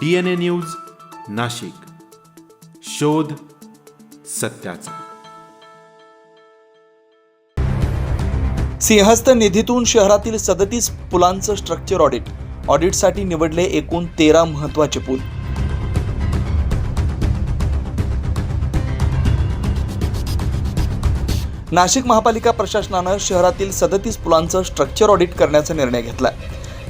D N A news Nashik. शोध सत्याचा. सिंहस्थ निधीतून शहरातील सदतीस पुलांचं स्ट्रक्चर ऑडिट ऑडिटसाठी निवडले एकूण तेरा महत्त्वाचे पूल. नाशिक महापालिका प्रशासनानं शहरातील सदतीस पुलांचं स्ट्रक्चर ऑडिट करण्याचा निर्णय घेतला.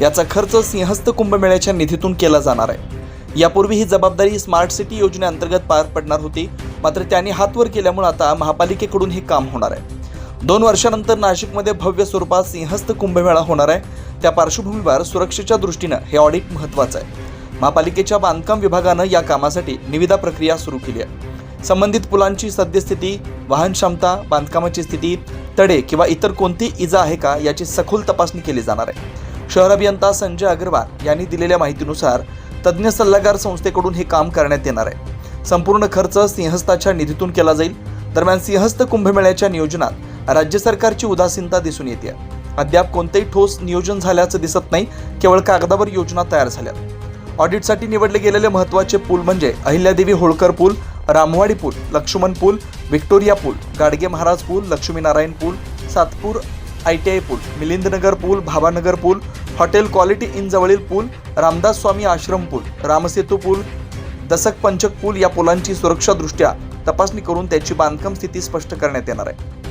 याचा खर्च सिंहस्थ कुंभमेळ्याच्या निधीतून केला जाणार आहे. यापूर्वी ही जबाबदारी स्मार्ट सिटी योजनेअंतर्गत पार पडणार होती मात्र त्यांनी हातवर केल्यामुळे आता महापालिकेकडून हे काम होणार आहे. दोन वर्षानंतर नाशिकमध्ये भव्य स्वरूपात सिंहस्थ कुंभमेळा होणार आहे. त्या पार्श्वभूमीवर सुरक्षेच्या दृष्टीनं हे ऑडिट महत्त्वाचं आहे. महापालिकेच्या बांधकाम विभागानं या कामासाठी निविदा प्रक्रिया सुरू केली आहे. संबंधित पुलांची सद्यस्थिती वाहन क्षमता बांधकामाची स्थिती तडे किंवा इतर कोणती इजा आहे का याची सखोल तपासणी केली जाणार आहे. शहर अभियंता संजय अग्रवाल यांनी दिलेल्या माहितीनुसार तज्ज्ञ सल्लागार संस्थेकडून हे काम करण्यात येणार आहे. संपूर्ण खर्च सिंहस्थाच्या निधीतून केला जाईल. दरम्यान सिंहस्थ कुंभमेळ्याच्या नियोजनात राज्य सरकारची उदासीनता दिसून येते. अद्याप कोणतेही ठोस नियोजन झाल्याचं दिसत नाही केवळ कागदावर योजना तयार झाल्या. ऑडिटसाठी निवडले गेलेले महत्त्वाचे पूल म्हणजे अहिल्यादेवी होळकर पूल रामवाडी पूल लक्ष्मण पूल व्हिक्टोरिया पूल गाडगे महाराज पूल लक्ष्मीनारायण पूल सातपूर आय टी आय पूल मिलिंदनगर पूल भावानगर पूल हॉटेल क्वालिटी इन जवळील पूल रामदास स्वामी आश्रम पूल रामसेतू पूल दसक पंचक पूल या पुलांची सुरक्षादृष्ट्या तपासणी करून त्याची बांधकाम स्थिती स्पष्ट करण्यात येणार आहे.